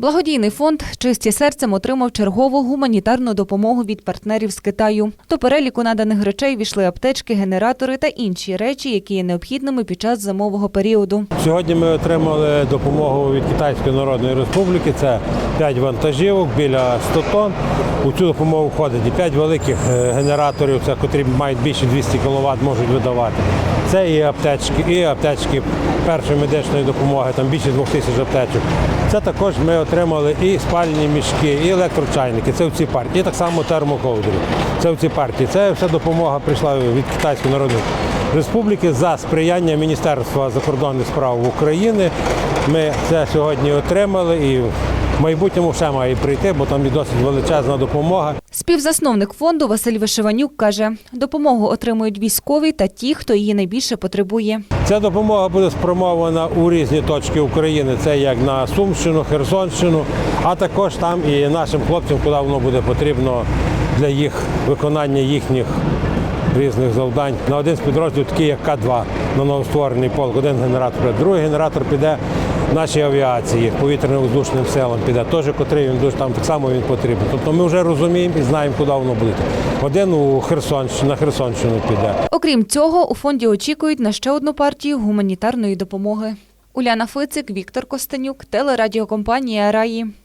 Благодійний фонд Чисті серцем отримав чергову гуманітарну допомогу від партнерів з Китаю. До переліку наданих речей війшли аптечки, генератори та інші речі, які є необхідними під час зимового періоду. Сьогодні ми отримали допомогу від Китайської Народної Республіки. Це 5 вантажівок біля 100 тонн. У цю допомогу входить і 5 великих е, генераторів, це котрі мають більше 200 кВт, можуть видавати. Це і аптечки, і аптечки першої медичної допомоги, там більше 2000 аптечок. Це також ми отримали і спальні мішки, і електрочайники. Це в цій партії. І так само термоковдри. Це в цій партії. Це вся допомога прийшла від Китайської Народної Республіки за сприяння Міністерства закордонних справ України. Ми це сьогодні отримали і в майбутньому ще має прийти, бо там і досить величезна допомога. Співзасновник фонду Василь Вишиванюк каже, допомогу отримують військові та ті, хто її найбільше потребує. Ця допомога буде спрямована у різні точки України. Це як на Сумщину, Херсонщину, а також там і нашим хлопцям, куди воно буде потрібно для їх виконання їхніх різних завдань. На один з підрозділів, такий як К-2, на новостворений полк, один генератор. Другий генератор піде нашій авіації, повітряно-воздушним селам піде, теж котрий він дуже там так само він потрібен. Тобто ми вже розуміємо і знаємо, куди воно буде. Один у Херсонщину, на Херсонщину піде. Окрім цього, у фонді очікують на ще одну партію гуманітарної допомоги. Уляна Фицик, Віктор Костенюк, телерадіокомпанія Раї.